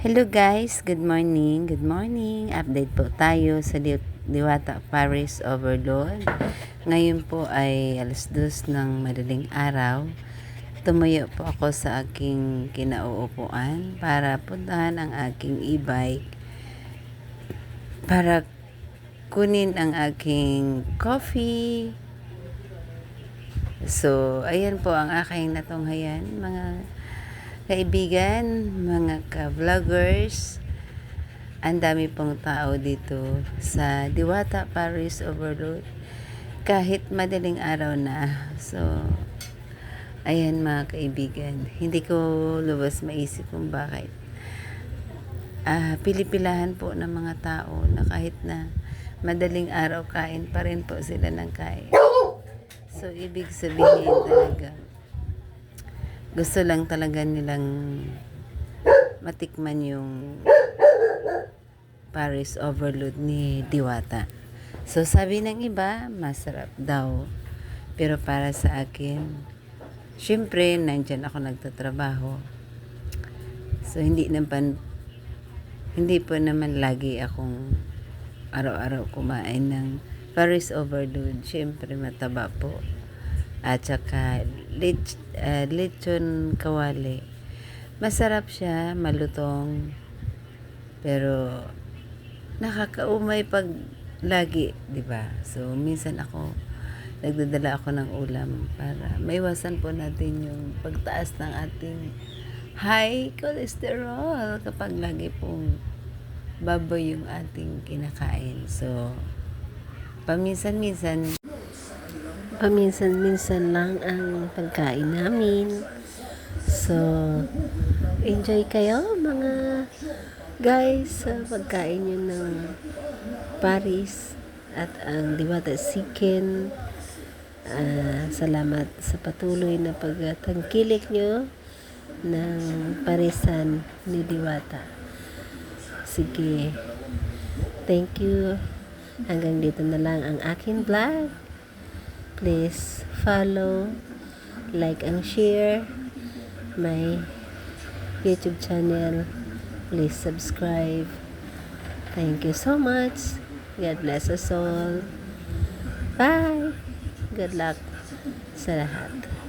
Hello guys, good morning, good morning. Update po tayo sa Di- Diwata Paris Overload. Ngayon po ay alas dos ng madaling araw. Tumuyo po ako sa aking kinauupuan para puntahan ang aking e-bike para kunin ang aking coffee. So, ayan po ang aking natunghayan, mga kaibigan, mga ka-vloggers. Ang dami pong tao dito sa Diwata Paris Overload. Kahit madaling araw na. So, ayan mga kaibigan. Hindi ko lubos maisip kung bakit. Ah, pilipilahan po ng mga tao na kahit na madaling araw kain pa rin po sila ng kain. So, ibig sabihin talaga, gusto lang talaga nilang matikman yung Paris Overload ni Diwata. So, sabi ng iba, masarap daw. Pero para sa akin, syempre, nandyan ako nagtatrabaho. So, hindi naman, hindi po naman lagi akong araw-araw kumain ng Paris Overload. Syempre, mataba po. At saka, lich, uh, lechon kawali. Masarap siya, malutong. Pero, nakakaumay pag lagi, di ba? So, minsan ako, nagdadala ako ng ulam para maiwasan po natin yung pagtaas ng ating high cholesterol kapag lagi pong baboy yung ating kinakain. So, paminsan-minsan, paminsan-minsan lang ang pagkain namin. So, enjoy kayo mga guys sa pagkain nyo ng Paris at ang Diwata Chicken. Ah, salamat sa patuloy na pagtangkilik nyo ng parisan ni Diwata. Sige. Thank you. Hanggang dito na lang ang aking vlog. Please follow, like, and share my YouTube channel. Please subscribe. Thank you so much. God bless us all. Bye. Good luck sa lahat.